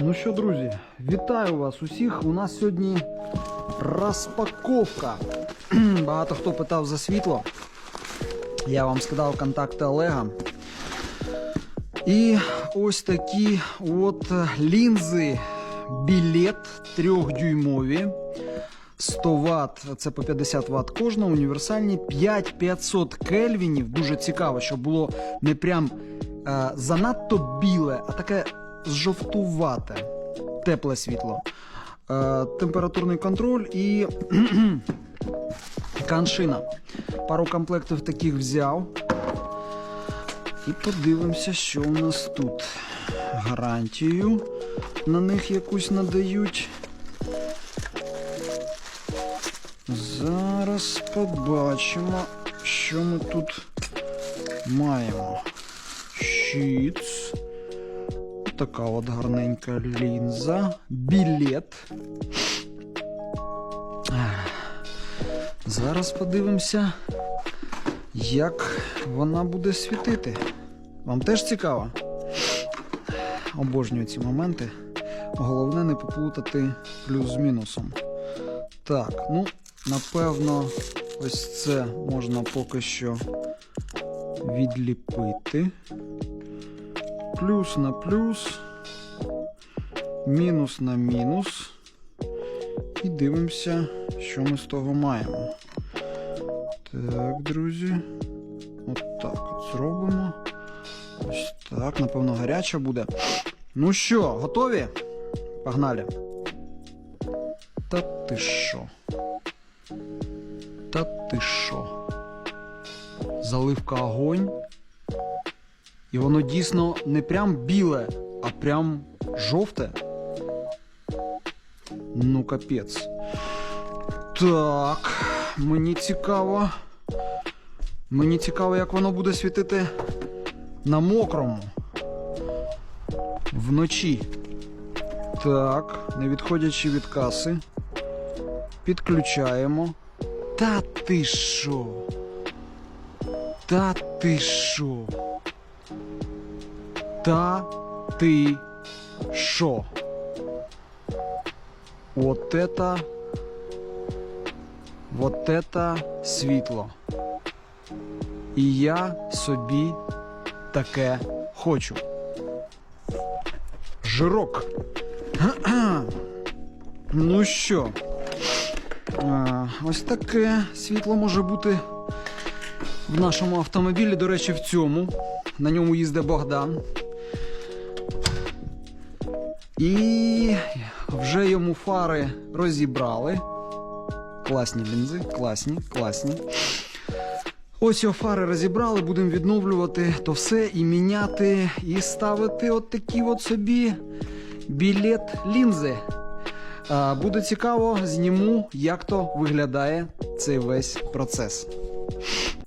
Ну що, друзі, вітаю вас усіх. У нас сьогодні розпаковка. Багато хто питав за світло. Я вам скидав контакти Олега. І ось такі от лінзи білет трьохдюймові. 100 Вт, це по 50 Вт кожна, універсальні 5500 кельвінів. Дуже цікаво, щоб було не прям е, занадто біле, а таке жовтувате, тепле світло. Е, температурний контроль і каншина. Пару комплектів таких взяв. І подивимося, що у нас тут. Гарантію на них якусь надають. Зараз побачимо, що ми тут маємо. Щіц. Така от гарненька лінза. Білет. Зараз подивимося, як вона буде світити. Вам теж цікаво? Обожнюю ці моменти. Головне не поплутати плюс з мінусом. Так, ну, напевно, ось це можна поки що відліпити. Плюс на плюс, мінус на мінус. І дивимося, що ми з того маємо. Так, друзі. От так от зробимо. Ось так, напевно, гаряча буде. Ну що, готові? Погнали. Та ти що? Та ти що? Заливка огонь. І воно дійсно не прям біле, а прям жовте. Ну, капець. Так, мені цікаво. Мені цікаво, як воно буде світити на мокрому. Вночі. Так, не відходячи від каси. Підключаємо. Та ти що? Та ти що? Та ти що? Вот это Вот это світло. І я собі таке хочу. Жирок. Ну що? А, ось таке світло може бути в нашому автомобілі. До речі, в цьому. На ньому їздить Богдан. І вже йому фари розібрали. Класні лінзи, класні, класні. Ось його фари розібрали, будемо відновлювати то все і міняти, і ставити от такі от собі білет лінзи. Буде цікаво, зніму, як то виглядає цей весь процес.